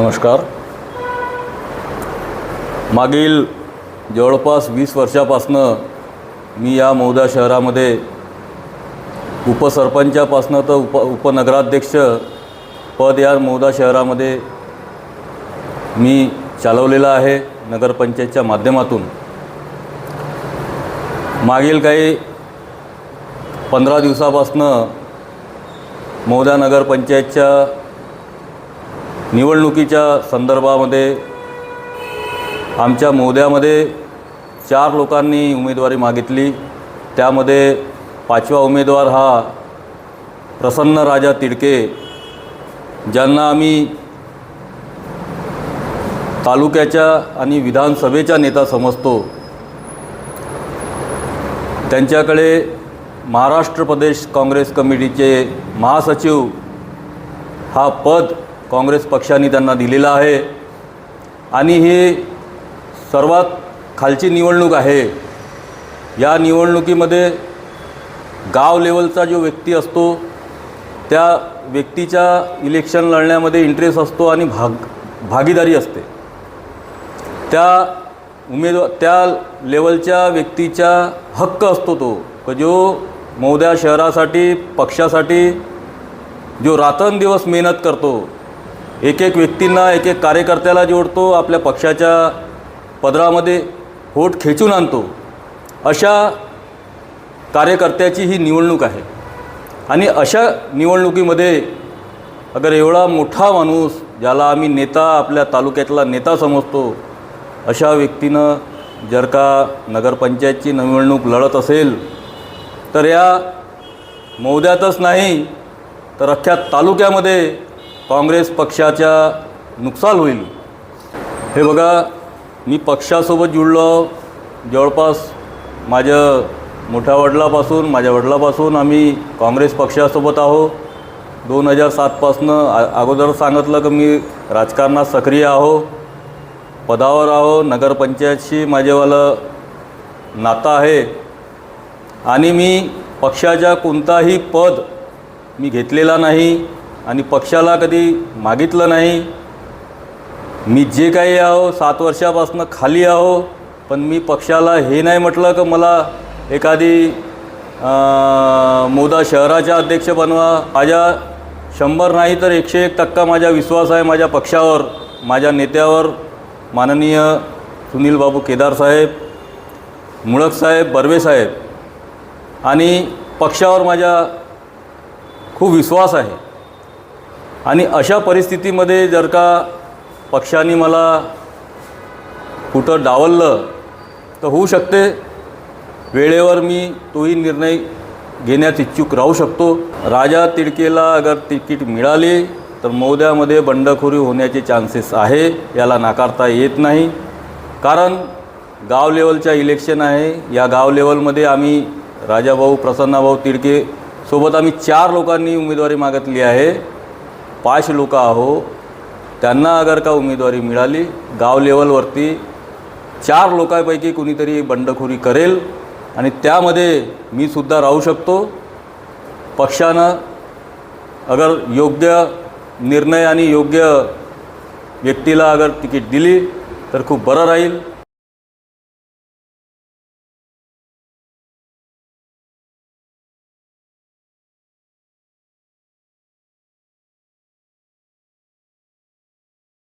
नमस्कार. मागील जवळपास वीस वर्षापासनं मी या मौदा शहरामध्ये उपसरपंचापासनं तर उप उपनगराध्यक्ष पद या मौदा शहरामध्ये मी चालवलेलं आहे नगरपंचायतच्या माध्यमातून. मागील काही पंधरा दिवसापासनं मौदा नगरपंचायतच्या निवडणुकीच्या संदर्भामध्ये आमच्या मोद्यामध्ये चार लोकांनी उमेदवारी मागितली. त्यामध्ये पाचवा उमेदवार हा प्रसन्न राजा तिडके ज्यांना आम्ही तालुक्याच्या आणि विधानसभेचा नेता समजतो. त्यांच्याकडे महाराष्ट्र प्रदेश काँग्रेस कमिटीचे महासचिव हा पद काँग्रेस पक्षाने त्यांना दिलेला आहे. आणि ही सर्वात खालची निवडणूक आहे. या निवडणुकीमध्ये गाव लेवलचा जो व्यक्ती असतो त्या व्यक्तीच्या इलेक्शन लढण्यामध्ये इंटरेस्ट असतो आणि भाग भागीदारी असते. त्या उमेदवार त्या लेवलच्या व्यक्तीचा हक्क असतो तो. क जो मौद्या शहरासाठी पक्षासाठी जो रात्रंदिवस मेहनत करतो एक एक व्यक्तींना एक एक कार्यकर्त्याला जोडतो आपल्या पक्षाच्या पदरामध्ये होट खेचून आणतो. अशा कार्यकर्त्याची ही निवडणूक आहे. आणि अशा निवडणुकीमध्ये अगर एवढा मोठा माणूस ज्याला आम्ही नेता आपल्या तालुक्यातला नेता समजतो अशा व्यक्तीनं जर का नगरपंचायतची निवडणूक लढत असेल तर या मौद्यातच नाही तर अख्ख्या तालुक्यामध्ये काँग्रेस पक्षाच्या नुकसान होईल. हे बघा मी पक्षासोबत जुळलो. जवळपास माझ्या मोठ्या वडिलापासून माझ्या वडिलापासून आम्ही काँग्रेस पक्षासोबत आहो. दोन हजार सातपासनं आ अगोदर सांगितलं की मी राजकारणात सक्रिय आहो. पदावर आहो. नगरपंचायतशी माझेवालं नातं आहे. आणि मी पक्षाच्या कोणताही पद मी घेतलेला नाही. आणि पक्षाला कधी मागितलं नाही. मी जे काही आहो सात वर्षापासून खाली आहो पण मी पक्षाला हे नाही म्हटलं की मला एखादी मोदा शहराचा अध्यक्ष बनवा. माझ्या शंभर नाही तर एकशे एक टक्का माझा विश्वास आहे माझ्या पक्षावर माझ्या नेत्यावर. माननीय सुनील बाबू केदार साहेब मुळक साहेब बर्वे साहेब. आणि पक्षावर माझ्या खूप विश्वास आहे. आणि अशा परिस्थितीमध्ये जर का पक्षाने मला कुठं डावललं तर होऊ शकते. वेळेवर मी तोही निर्णय घेण्यात इच्छुक राहू शकतो. राजा तिडकेला अगर तिकीट मिळाली तर मौद्यामध्ये बंडखोरी होण्याचे चान्सेस आहे याला नाकारता येत नाही. कारण गाव लेवलच्या इलेक्शन आहे. या गाव लेवलमध्ये आम्ही राजाभाऊ प्रसन्नाभाऊ तिडके सोबत आम्ही चार लोकांनी उमेदवारी मागितली आहे. पाच लोक आहो त्यांना अगर का उमेदवारी मिळाली गाव लेवलवरती चार लोकांपैकी कुणीतरी बंडखोरी करेल आणि त्यामध्ये मी सुद्धा राहू शकतो. पक्षानं अगर योग्य निर्णय आणि योग्य व्यक्तीला अगर तिकीट दिली तर खूप बरं राहील.